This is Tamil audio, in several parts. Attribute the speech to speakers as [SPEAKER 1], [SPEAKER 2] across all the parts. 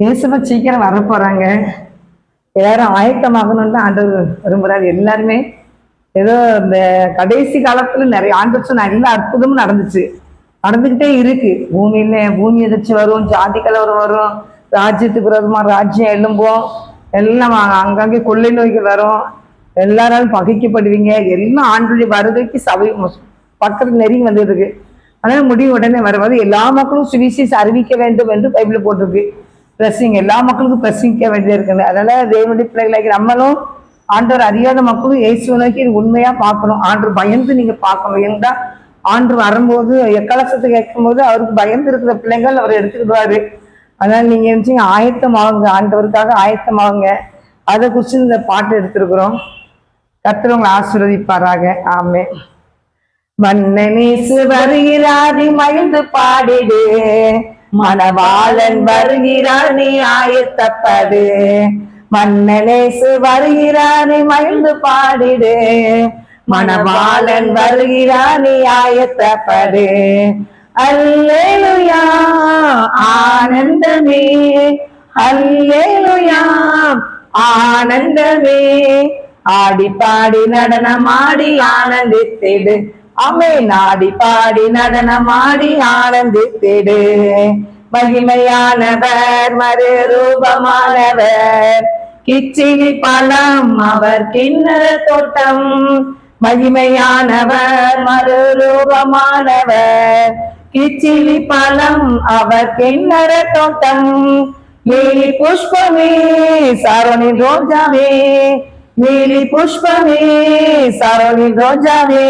[SPEAKER 1] இயேசுவ சீக்கிரம் வர போறாங்க. எல்லாரும் ஆயத்தமாகணும்னு தான் ஆண்டவர் விரும்புறாரு. எல்லாருமே ஏதோ இந்த கடைசி காலத்துல நிறைய ஆண்டு சொன்ன எல்லா அற்புதமும் நடந்துச்சு. நடந்துகிட்டே இருக்கு. பூமியில பூமி எதிர்ச்சி வரும் ஜாதி கலவரம் வரும் ராஜ்யத்துக்கு விரோதமா ராஜ்யம் எழும்போம். எல்லாம் அங்கங்கே கொள்ளை நோய்கள் வரும். எல்லாராலும் பகைக்கப்படுவீங்க. எல்லாம் ஆண்டுடைய வருகைக்கு சபை பக்கத்துக்கு நெருங்கி வந்துட்டு இருக்கு. அதனால முடிவு உடனே வரும்போது எல்லா மக்களும் சுவிசேஷம் அறிவிக்க வேண்டும் என்று பைபிள் போட்டிருக்கு. பிளஸ்ஸிங் எல்லா மக்களுக்கும் பிரசிங்க வேண்டியது இருக்குது அதனால தேவனுடைய பிள்ளைகளாக நம்மளும் ஆண்டவர் அறியாத மக்களும் இயேசுவை நோக்கி இது உண்மையா பார்க்கணும். ஆண்டு பயந்து நீங்க பார்க்கணும். ஏன்னா ஆண்டு வரும்போது எக்கலசத்தை கேட்கும்போது அவருக்கு பயந்து இருக்கிற பிள்ளைங்கள் அவர் எடுத்துக்கிடுவாரு. அதனால நீங்க நினைச்சீங்க ஆயத்தமாகுங்க. ஆண்டவருக்காக ஆயத்தமாகுங்க. அதை குறித்து இந்த பாட்டு எடுத்திருக்கிறோம். கத்துறவங்களை ஆசீர்வதிப்பாராக. ஆமே மன்னனேசு வருகிறாரி மகிழ்ந்து பாடிடு. மணவாளன் வருகிறானே ஆயத்தப்படு. மன்னனேசு வருகிறானே மகிழ்ந்து பாடிடு. மணவாளன் வருகிறானே ஆயத்தப்படு. அல்லேலுயா ஆனந்தமே. அல்லேலுயா ஆனந்தமே. ஆடி பாடி நடனமாடி ஆனந்தித்திடு. அம்மை நாடி பாடி நடனமாடி ஆனந்தித்திடு மகிமையானவர் மறு ரூபமானவர் கிச்சினி பழம் அவர் கிண்ணற தோட்டம். மகிமையானவர் மறுரூபமானவர். கிச்சிலி பழம் அவர் கிண்ணற தோட்டம். நீலி புஷ்பமே சரணி ரோஜாவே. நீலி புஷ்பமே சரணி ரோஜாவே.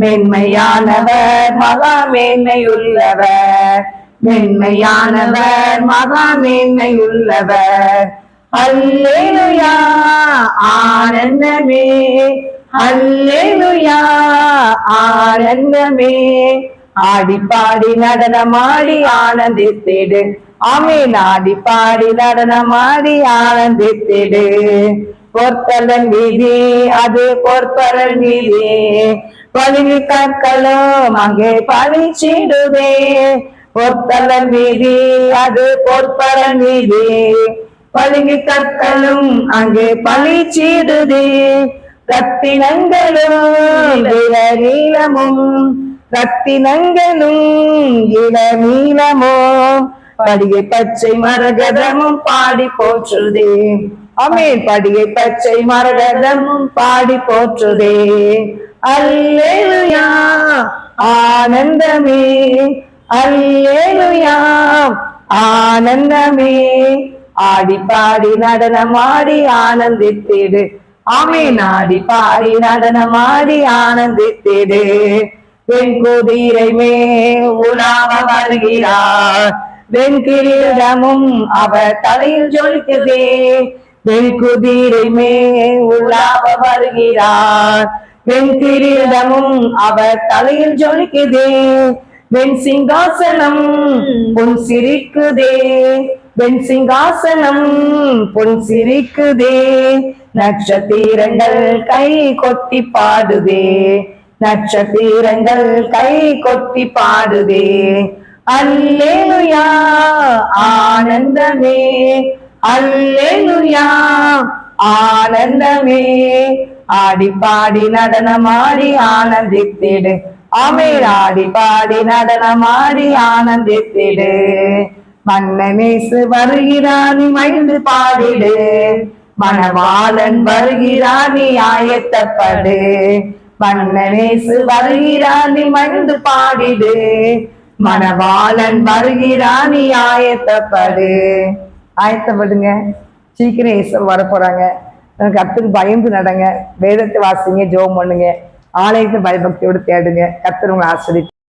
[SPEAKER 1] மென்மையானவர் மகா மேன்மையுள்ளவர் மென்மையானவர் மகா மேன்மையுள்ளவர் அல்லேலுயா ஆனந்தமே. அல்லேலுயா ஆனந்தமே. ஆடிப்பாடி நடனமாடி ஆனந்தித்திடு. ஆமீன் ஆடிப்பாடி நடனமாடி ஆனந்தித்திடு. பொற்பலன் விதி அது பொற்பரன் விதி. பழுவி கற்களும் அங்கே பழி சீடுதே பொற்பலன் வீதி அது பொற்பரன் வீதி. பழுகி கற்களும் அங்கே பழிச்சிடுதே. ரத்தினங்களும் இள நீளமும் ரத்தினங்களும் இள நீளமோ படிகை பச்சை மரகதமும் பாடி போற்றுதே. அமீன் படிகை பச்சை மரகதமும் பாடி போற்றுதே. அல்லேலுயா. ஆனந்தமே. அல்லேலுயா. ஆனந்தமே. ஆடி பாடி நடனமாடி ஆனந்தித்திடு. ஆமீன். ஆடி பாடி நடனமாடி ஆனந்தித்திடு. வெண்குதிரை மே உலாவ வருகிறார். வெண்கிரீடமும் அவர் தலையில் ஜொலிக்குதே. வெண்குதிரை மே உலாவ வருகிறார். வெண்கிரீடமும் அவர் தலையில் ஜொலிக்குதே. வெண் சிங்காசனம் பொன் சிரிக்குதே. வெண் சிங்காசனம் பொன் சிரிக்குதே. நட்சத்திரங்கள் கை கொத்தி பாடுதே. நட்சத்திரங்கள் கை கொத்தி பாடுதே. அல்லேலுயா ஆனந்தமே. அல்லேலுயா ஆனந்தமே. ஆடி பாடி நடனமாடி ஆனந்தித்திடு. ஆமேன் ஆடி பாடி நடனமாடி ஆனந்தித்திடு. மன்னனேசு வருகிறானி நீ மகிழ்ந்து பாடிடு. மணவாளன் வருகிறானி ஆயத்தப்படு. மன்னனேசு வருகிறானி மகிழ்ந்து பாடிடு. மணவாளன் வருகிறானி ஆயத்தப்படு. ஆயத்தப்படுங்க. சீக்கிரம் இயேசு கத்துக்கு பயந்து நடங்க. வேதத்தை வாசிங்க ஜோம் பண்ணுங்க. ஆலயத்தை பயபக்தியோடு தேடுங்க. கர்த்தர் ஆசிரியர்